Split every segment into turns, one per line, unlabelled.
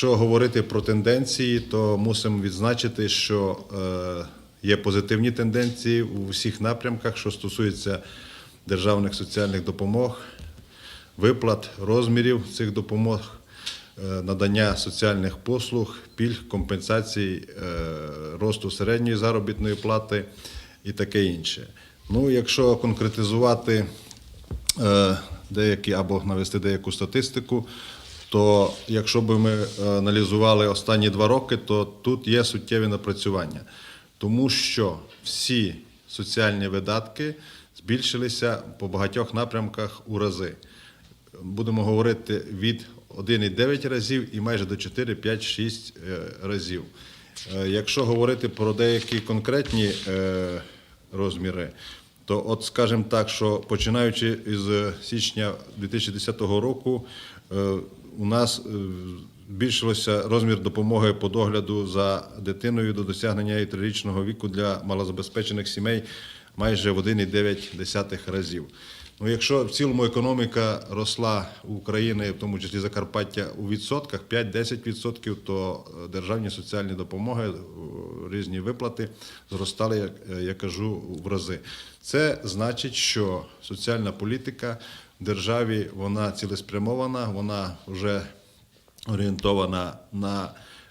Якщо говорити про тенденції, то мусимо відзначити, що е, є позитивні тенденції у всіх напрямках, що стосується державних соціальних допомог, виплат, розмірів цих допомог, е, надання соціальних послуг, пільг, компенсацій, е, росту середньої заробітної плати і таке інше. Ну, якщо конкретизувати е, деякі або навести деяку статистику, то якщо б ми е, аналізували останні два роки, то тут є суттєві напрацювання, тому що всі соціальні видатки збільшилися по багатьох напрямках у рази. Будемо говорити від 1,9 разів і майже до 4, 5, 6 е, разів. Е, Якщо говорити про деякі конкретні е, розміри, то от скажімо так, що починаючи із січня 2010 року, е, у нас збільшилося розмір допомоги по догляду за дитиною до досягнення і трирічного віку для малозабезпечених сімей майже в 1,9 разів. Ну, якщо в цілому економіка росла у України, в тому числі Закарпаття, у відсотках 5-10%, то е, державні соціальні допомоги, е, різні виплати зростали, як е, я кажу, в рази. Це значить, що соціальна політика в державі вона цілеспрямована, вона вже орієнтована на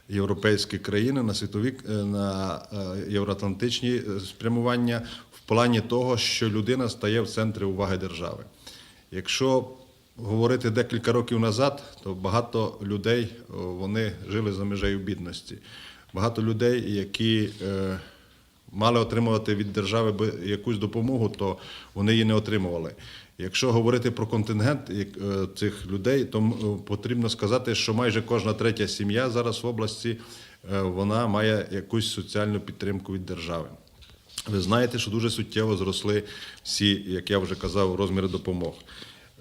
європейські країни, на світові на євроатлантичні спрямування плані того, що людина стає в центрі уваги держави. Якщо говорити декілька років назад, то багато людей вони жили за межею бідності. Багато людей, які е, мали отримувати від держави якусь допомогу, то вони її не отримували. Якщо говорити про контингент е, цих людей, то е, потрібно сказати, що майже кожна третя сім'я зараз в області вона має якусь соціальну підтримку від держави. Ви знаєте, що дуже суттєво зросли всі, як я вже казав, розміри допомог.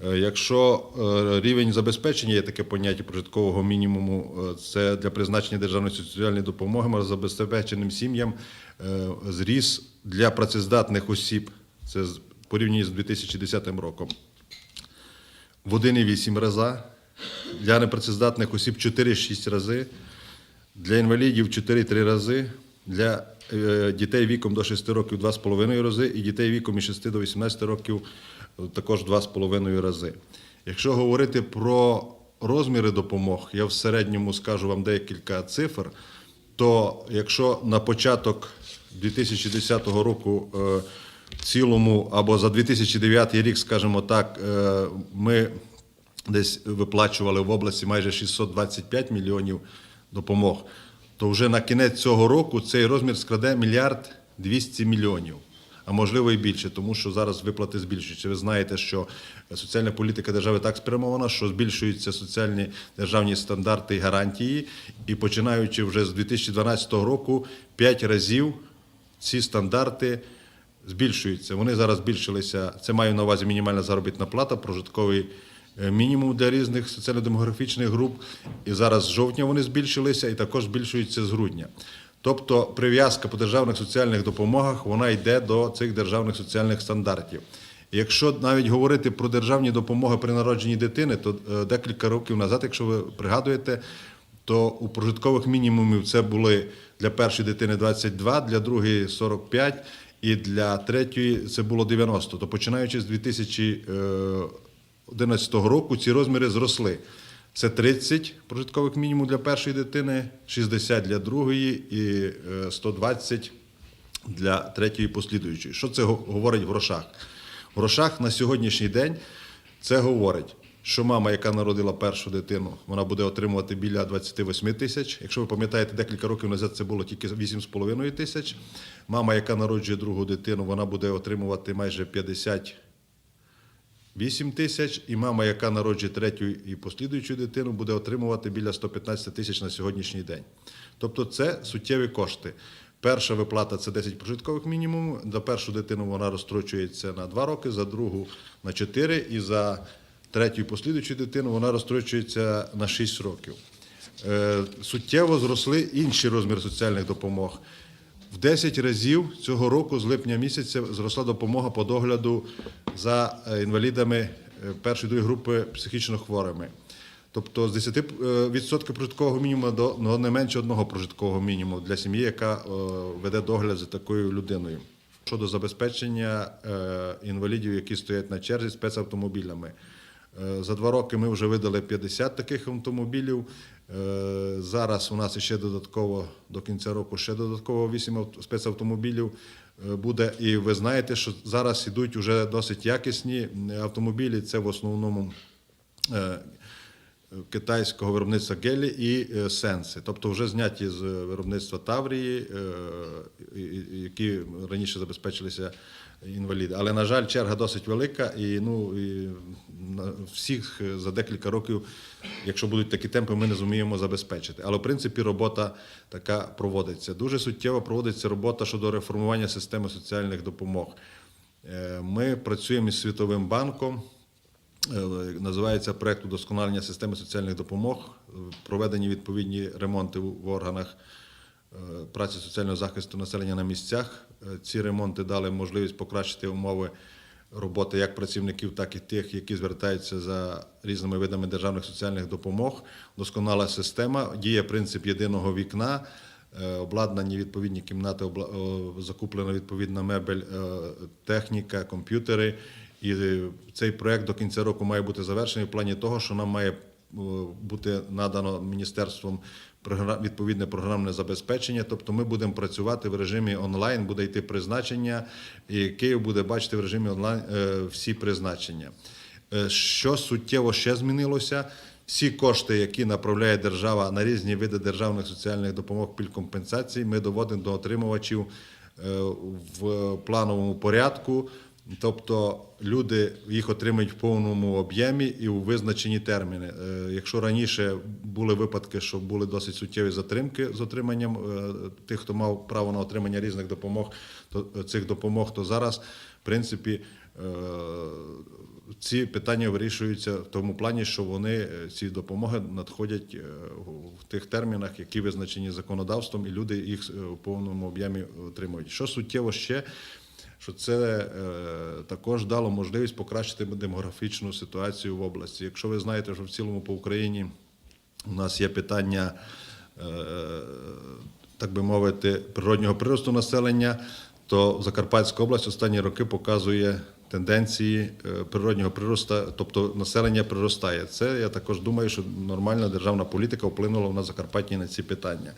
Е, Якщо е, рівень забезпечення є таке поняття прожиткового мінімуму, е, це для призначення державної соціальної допомоги малозабезпеченим сім'ям зріс для працездатних осіб, це порівняно з 2010 роком, в 1,8 рази, для непрацездатних осіб 4-6 рази, для інвалідів 4-3 рази, для е, дітей віком до 6 років 2,5 рази, і дітей віком із 6 до 18 років е, також 2,5 рази. Якщо говорити про розміри допомог, я в середньому скажу вам декілька цифр, то якщо на початок 2010 року е, в цілому або за 2009 рік, скажімо так, ми десь виплачували в області майже 625 мільйонів допомог, то вже на кінець цього року цей розмір складе мільярд 200 мільйонів, а можливо і більше, тому що зараз виплати збільшуються. Ви знаєте, що соціальна політика держави так спрямована, що збільшуються соціальні державні стандарти і гарантії, і починаючи вже з 2012 року 5 разів ці стандарти збільшуються. Вони зараз збільшилися. Це маю на увазі мінімальна заробітна плата, прожитковий мінімум для різних соціально-демографічних груп. І зараз з жовтня вони збільшилися і також збільшуються з грудня. Тобто прив'язка по державних соціальних допомогах вона йде до цих державних соціальних стандартів. Якщо навіть говорити про державні допомоги при народженні дитини, то е, декілька років назад, якщо ви пригадуєте, то у прожиткових мінімумів це були для першої дитини 22, для другої 45 і для третьої це було 90. То починаючи з 2011 року ці розміри зросли. Це 30 прожиткових мінімум для першої дитини, 60 для другої і е, 120 для третьої послідуючої. Що це говорить в грошах? В грошах на сьогоднішній день це говорить, що мама, яка народила першу дитину, вона буде отримувати біля 28 тисяч. Якщо ви пам'ятаєте, декілька років назад це було тільки 8,5 тисяч. Мама, яка народжує другу дитину, вона буде отримувати майже 50 8 тисяч, і мама, яка народжує третю і послідуючу дитину, буде отримувати біля 115 тисяч на сьогоднішній день. Тобто це суттєві кошти. Перша виплата це 10 прожиткових мінімумів. За першу дитину вона розстрочується на 2 роки, за другу на 4, і за третю і послідуючу дитину вона розстрочується на 6 років. Е, Суттєво зросли інші розміри соціальних допомог. В 10 разів цього року, з липня місяця, зросла допомога по догляду за е, інвалідами е, першої другої групи психічно хворими. Тобто з 10% прожиткового мінімуму до ну, не менше одного прожиткового мінімуму для сім'ї, яка е, веде догляд за такою людиною. Щодо забезпечення е, інвалідів, які стоять на черзі спецавтомобілями. Е, За два роки ми вже видали 50 таких автомобілів. Е, Зараз у нас ще додатково до кінця року ще додатково 8 авт- спецавтомобілів е, буде. І ви знаєте, що зараз ідуть вже досить якісні автомобілі. Це в основному китайського виробництва гелі і сенси, тобто вже зняті з виробництва Таврії, які раніше забезпечилися інваліди. Але, на жаль, черга досить велика, і ну і всіх е, за декілька років, якщо будуть такі темпи, ми не зуміємо забезпечити. Але в принципі робота така проводиться. Дуже суттєво проводиться робота щодо реформування системи соціальних допомог. Е, Ми працюємо із Світовим банком. Е, Називається проект удосконалення системи соціальних допомог, проведені відповідні ремонти в органах праці соціального захисту населення на місцях. Ці ремонти дали можливість покращити умови роботи як працівників, так і тих, які звертаються за різними видами державних соціальних допомог. Досконала система, діє принцип єдиного вікна. Е, Обладнані відповідні кімнати, закуплена відповідна мебель, е, техніка, комп'ютери. І е, цей проект до кінця року має бути завершений в плані того, що нам має бути надано міністерством відповідне програмне забезпечення. Тобто ми будемо працювати в режимі онлайн, буде йти призначення, і Київ буде бачити в режимі онлайн е, всі призначення. Е, Що суттєво ще змінилося? Всі кошти, які направляє держава на різні види державних соціальних допомог пільг компенсацій, ми доводимо до отримувачів е, в плановому порядку. Тобто люди їх отримують в повному об'ємі і у визначені терміни. Е, Якщо раніше були випадки, що були досить суттєві затримки з отриманням е, тих, хто мав право на отримання різних допомог, то е, цих допомог, то зараз, в принципі, ці питання вирішуються в тому плані, що вони ці допомоги надходять в тих термінах, які визначені законодавством, і люди їх в повному об'ємі отримують. Що суттєво ще, що це е, також дало можливість покращити демографічну ситуацію в області. Якщо ви знаєте, що в цілому по Україні у нас є питання. е, Так би мовити, природнього приросту населення, то Закарпатська область останні роки показує тенденції е, природнього приросту, тобто населення приростає. Це я також думаю, що нормальна державна політика вплинула на Закарпаття на ці питання.